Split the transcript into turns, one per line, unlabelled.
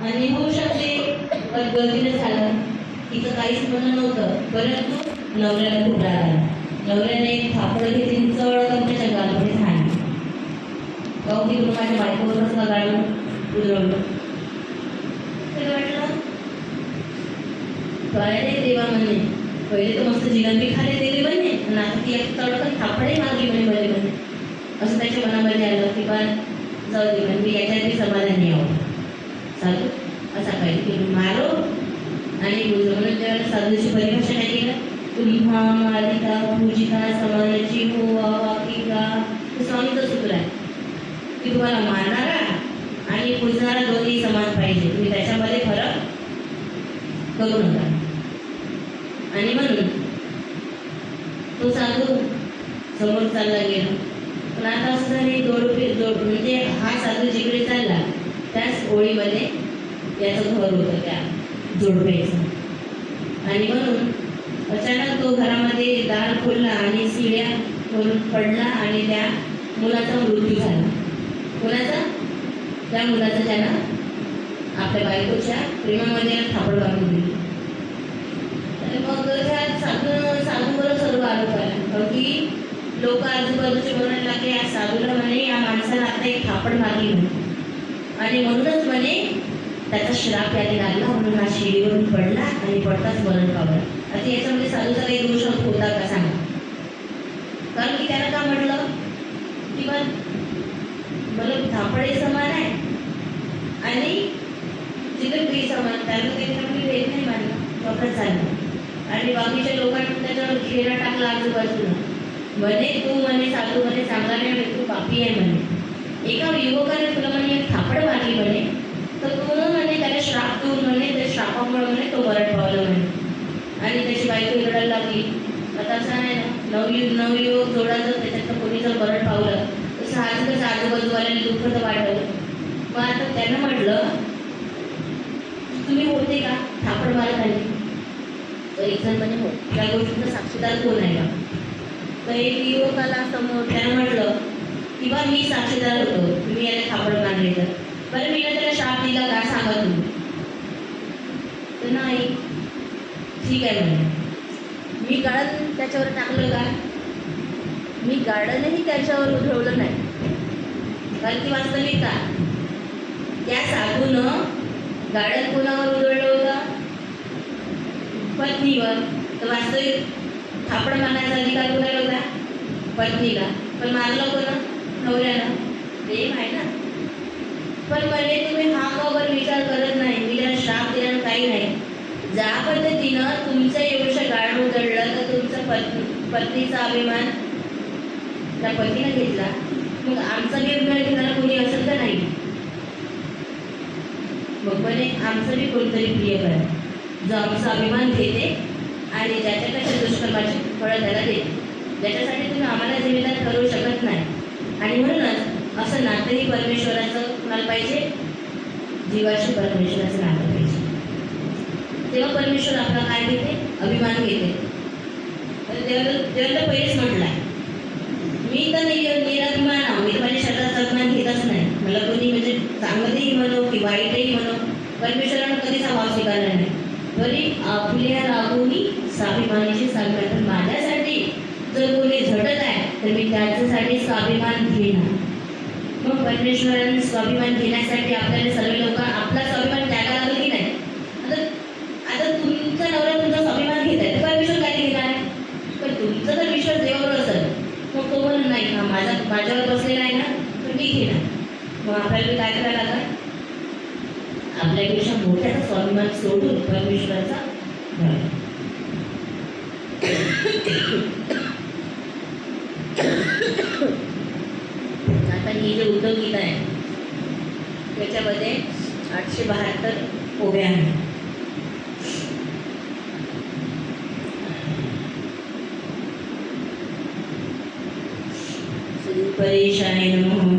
आणि होऊ शकते पण गर्दीनं झालं. तिचं काहीच म्हणणं नव्हतं परंतु नवऱ्याला खूप राग आला. नवऱ्याने एक थापड घेतली चढ त्याच्या गालमध्ये झाली. काहून की तुला माझ्या बायकोवरच का गाडून उजळवलं त्याला वाटलं? काय देवा म्हणे. पहिले तर मस्त जिलंबी खाले दिली म्हणे आणि आता ती एक तडकन थापडे मागली म्हणे बरे म्हणे असं त्याच्या मनामध्ये आलं की बा जाऊ दे म्हणे मी याच्यात मी समाधानी आहो चालू. असा काही की मारो आणि बुजो साधूची परिभाषा काय केलं तुम्हा मालिका पूजिता समानाची हो वाकिका हे स्वामीचं सूत्र आहे. की तुम्हाला मारणारा आणि पूजणारा दोन्ही समान पाहिजे. तुम्ही त्याच्यामध्ये फरक करू नका. आणि म्हणून तो साधू समोर चालला गेला. पण आता असं हे जोड जोड म्हणजे हा साधू जिकडे चालला त्याच ओळीमध्ये याचं घर होतं त्या जोडपेचं आणि म्हणून अचानक तो घरामध्ये दार खोलला आणि शिड्या वरून पडला आणि त्या मुलाचा मृत्यू झाला. मुलाचा? त्या मुलाचा त्याला आपल्या बायकोच्या प्रेमामध्ये थापड बांधून दिली. आणि मग त्या साधू साधूवर सर्व आरोप आला कारण की लोक आजूबाजूचे म्हणायला लागले या साधूला म्हणे या माणसाला आता एक थापड मारली म्हणून आणि म्हणूनच म्हणे त्याचा श्राप याने लागला म्हणून हा शिडीवरून पडला आणि पडताच मरण पावला. आता याच्यामध्ये साधूचा काही दोष होता का सांगा? कारण की त्यानं का म्हटलं? की पण मला थापडे समान आहे आणि जिलेबी समान त्याला त्याच्यामध्ये वेग नाही मानला. वापरत चालला. आणि बाकीच्या लोकांनी त्याच्यावर घेरा टाकला आजूबाजूला. म्हणे तू म्हणे साधू म्हणे चांगला नाही तू पापी आहे म्हणे. एका युवकाने तुला म्हणे एक थापड मारली म्हणे तर तू म्हणे त्याला श्राप देऊन म्हणे त्या श्रापामुळे म्हणे तो मरण पावला म्हणे आणि त्याची बायको रडायला लागली. आता असं आहे ना नवयुग नवयुवक जोडा जर त्याच्यात कोणी जर मरण पावलं तर साहजिकच आजूबाजूवाल्याने दुःख तर वाढवलं. मग आता त्यानं म्हटलं तुम्ही होते का? थापड मारत आले तर एक जण म्हणजे हो. त्या गोष्टीचा साक्षीदार कोण आहे का? तर एक युवकाला समोर त्यानं म्हटलं की बा मी साक्षीदार होतो. तुम्ही याला थापड मारले तर. बरं मी त्याला शाप दिला का सांगा तुम्ही? तर नाही. ठीक आहे म्हणे. मी गार्डन त्याच्यावर टाकलं का मी गार्डनही त्याच्यावर उधळवलं नाही. कारण की वास्तविकता त्या साधूनं गार्डन कोणावर उधळलं होतं? पत्नीवर. तर वास्तविक थापड मारण्याचा अधिकार कुणाला होता? पत्नीला. पण मारलं कोण? नवऱ्यानं. प्रेम आहे ना? पण म्हणे तुम्ही हा वगैरे विचार करत नाही. तिला श्राप देणार काही नाही. ज्या पद्धतीनं तुमचं येऊ शकतं पत्नी पत्नीचा अभिमान त्या पतीनं घेतला. मग आमचा बी अभिमान घेणारा कोणी असेल का नाही. मग म्हणे आमचं बी कोणतरी प्रिय करा जो आमचा अभिमान घेते आणि ज्याच्या कशा दुष्कर्माची फळं त्याला देते. ज्याच्यासाठी तुम्ही आम्हाला जिम्मेदार करू शकत नाही. आणि म्हणूनच असं नातंही परमेश्वराचं कुणाला पाहिजे. जीवाशी परमेश्वराचं नातं पाहिजे. तेव्हा परमेश्वर आपला काय घेते? अभिमान घेते. तर देवाला देवाला पहिलेच मी तर नि निराभिमान आहो. मी माझ्या शरीराचा अभिमान घेतच नाही. मला कोणी म्हणजे चांगलंही म्हणो की वाईटही म्हणो परमेश्वरानं कधीच हा भाव स्वीकारला नाही. तरी आपल्या रागोनी स्वाभिमानाची सांगणार तर माझ्यासाठी जर कोणी झटत आहे तर मी त्याच्यासाठी स्वाभिमान घेणार. मग परमेश्वराने स्वाभिमान घेण्यासाठी आपल्याला सर्व लोक आपला स्वाभिमान द्यायला लागलं की नाही आता आता तुमचा नवरा तुमचा स्वाभिमान घेत आहे तर परमेश्वर काय घेणार आहे पण तुमचा जर विश्वास देवावर असेल मग तो म्हणून नाही हा माझा माझ्यावर बसलेला आहे ना तर मी घेणार मग आपल्याला काय करायला लागला. आपल्यापेक्षा मोठ्या स्वाभिमान सोडून परमेश्वराचा आता ही जे उद्धव गीता आहे त्याच्यामध्ये आठशे बहात्तर ओव्या आहेत. परेशाय नमः